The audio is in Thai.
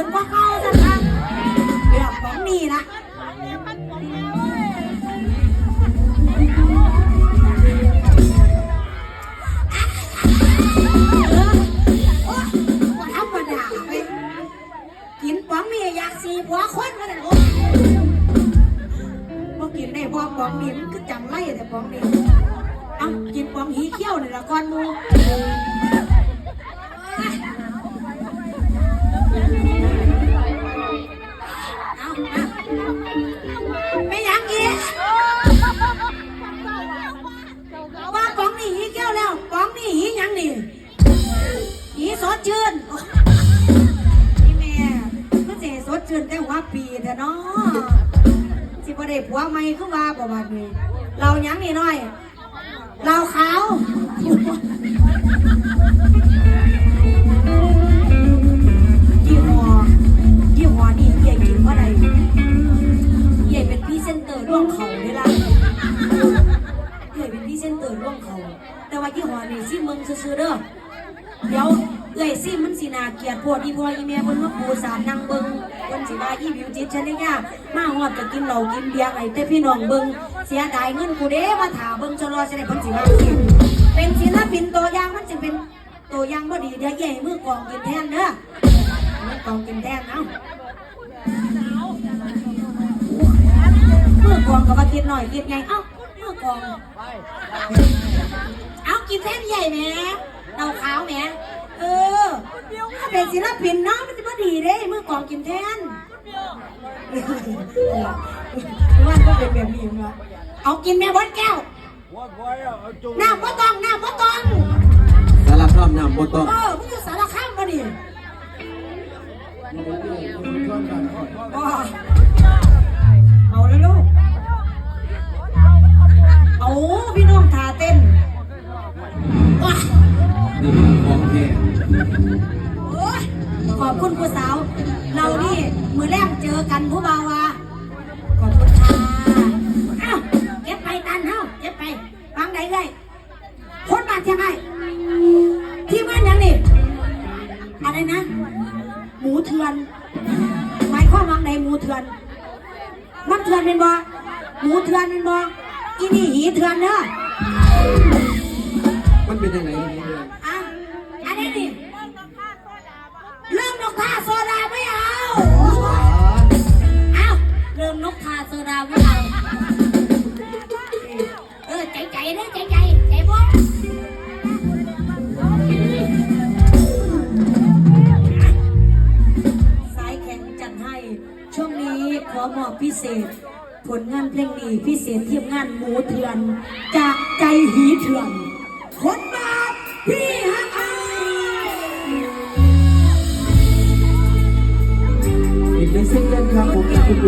ขึ้นกว่าเก่าสักครั้งเรื่องของนี่ละเออโอ๊ยบ่ธรรมดาไปกินป๋องนี่อยากสีผัวคนมาแต่โอ๊ยบ่กินได้บ่ป๋องนี่มันคือจำไล่แต่ป๋องนี่เอ้ากินป๋องหีเขี้ยวนี่ละก่อนมู ดชื่นนี่แม่ก็เจสดชื่นแต่หัวปีเถอะเนาะสิบ่ได้ผัวใหม่คือว่าบ่บาดนี้ เรายังนี่น้อย เราขาวยี่ห้อยี่ห้อนี่ใหญ่กินเพราะอะไรใหญ่เป็นพรีเซนเตอร์ร่วงเขาเวลาใหญ่เป็นพรีเซนเตอร์ร่วงเขาแต่ว่ายี่ห้อนี่ซิมึงซื้อๆเด้อเดี๋ยว เอ้ยซิมันสินาเกียดพวกอีพ่ออีแม่เพิ่นมาปูสารนั่งเบิงเพิ่นสิว่าอีบิวจิตฉันเนี่ยมาฮอดก็กินเหล้ากินเบียร์ไอ้แต่พี่น้องเบิงเสียดายเงินกูเด้มาถาเบิงจนรอสิได้เพิ่นสิว่าสิเป็นศิลปินตัวอย่างมันสิเป็นตัวอย่างบ่ดีเดี๋ยวใหญ่มือกองกินแทนเด้อมือกองกินแทนเอ้ามือกองก็ว่ากินหน่อยกินไงเอ้ามือกอง เอากินแทนใหญ่แหม่เตาขาวแหม่ เออถ้าเป็นศิลปินเนาะมันจะบ่ดีเด้มือกองกินแทนว่าก็เป็นแบบนี้เนาะเอากินแม่บดแก้วน้ำบ่ต้องน้ำบ่ต้องสารภาพนำบ่ต้องเออมึงอยู่สารข้ามมาดิเอาแล้วลูกเอาพี่น้องทาเต้นว้านี่ของแท้โอ้ย ขอบคุณผู้สาว เรานี่มือแรกเจอกันผู้บ่าววาขอบคุณค่ะเอ้าเก็บไปตันเฮ้าเก็บไปฟังได้เลยคนมาเชียงไงที่บ้านยังนี่อะไรนะ หมูเถื่อนหมายความว่าไงหมูเถื่อนมันเถื่อนเป็นบ่หมูเถื่อนเป็นบ่อีนี่หีเถื่อนเด้อมันเป็นยังไง สายแข็งจัดให้ ช่วงนี้ขอมอบพิเศษ ผลงานเพลงนี้พิเศษเทียมงานหมูเถื่อน จากใจหีเถื่อนคนมาพี่